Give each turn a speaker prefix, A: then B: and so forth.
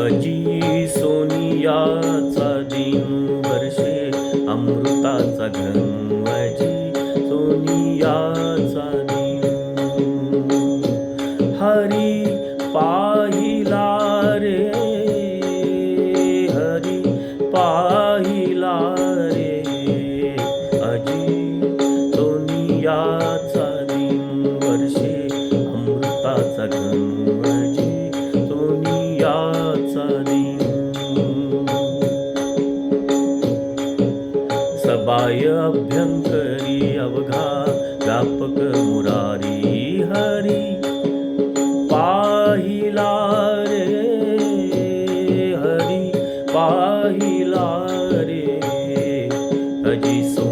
A: माझी सोनियाचा दिन वर्षे अमृताचा घन माझी सोनियाचा दिन बाह्य अभ्यंकरी अवघा व्यापक मुरारी हरी पाहिला रे हरी पाहिला रे अजी सो